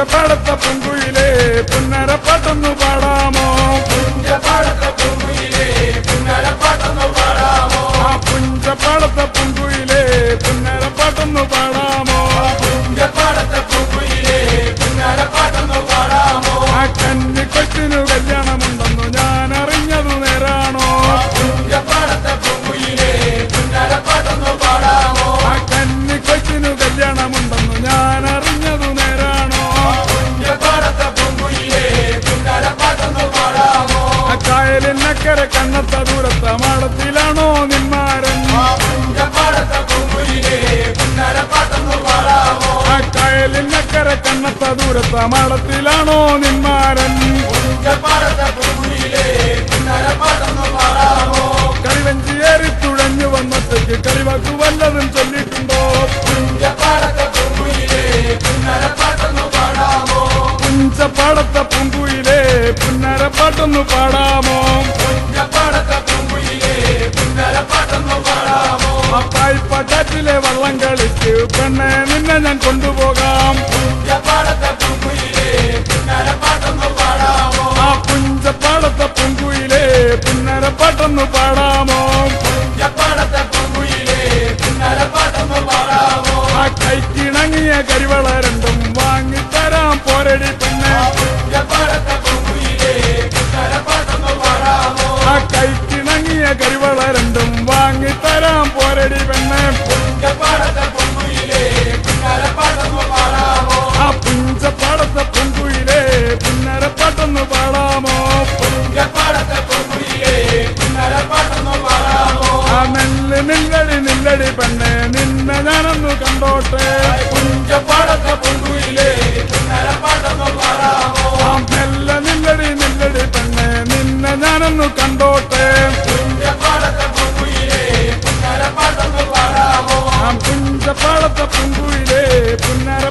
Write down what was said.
ഒറ്റപ്പെടുത്ത പുൻകുഴിലെ പുന്നര പാടാമോ? കായലിനക്കരെ കണ്ണത്ത ദൂരത്ത മാളത്തിലാണോ നിന്മാരൻ കായലിനക്കരെ കണ്ണത്ത ദൂരത്ത മാളത്തിലാണോ നിന്മാരൻ കളിവഞ്ചിയേറി തുഴഞ്ഞു വന്നത്തേക്ക് കളിവാക്കു വല്ലതും ചൊല്ലിട്ടുണ്ടോ? പുഞ്ചപ്പാടത്തെ പൂങ്കുയിലെ പുന്നാരപ്പാട്ടൊന്നു പാടാമോ? അപ്പായിപ്പാറ്റാറ്റിലെ വള്ളം കളിച്ച് പെണ്ണെ നിന്നെ ഞാൻ കൊണ്ടുപോകാം പുഞ്ചപ്പാടത്തെ நேரம் പോരടി பெண்ணே புஞ்ச பாடத்தை பொங்குயிலே பாடாமோ ആ പുഞ്ച പാടത്തെ പൊങ്കുയിലേ പിന്നര പാട്ടൊന്ന് പാടാമോ? ആ നെല്ല് നില്ലടി നില്ലടി പെണ്ണെ നിന്നെ ഞാനൊന്ന് കണ്ടോട്ടെ. പുഞ്ച പാടത്തെ പൊങ്കുയിലേ പിന്നര പാട്ടൊന്ന് പാടാമോ? ആ നില്ലടി നില്ലടി പെണ്ണെ നിന്നെ ഞാനൊന്ന് കണ്ടോട്ടെ.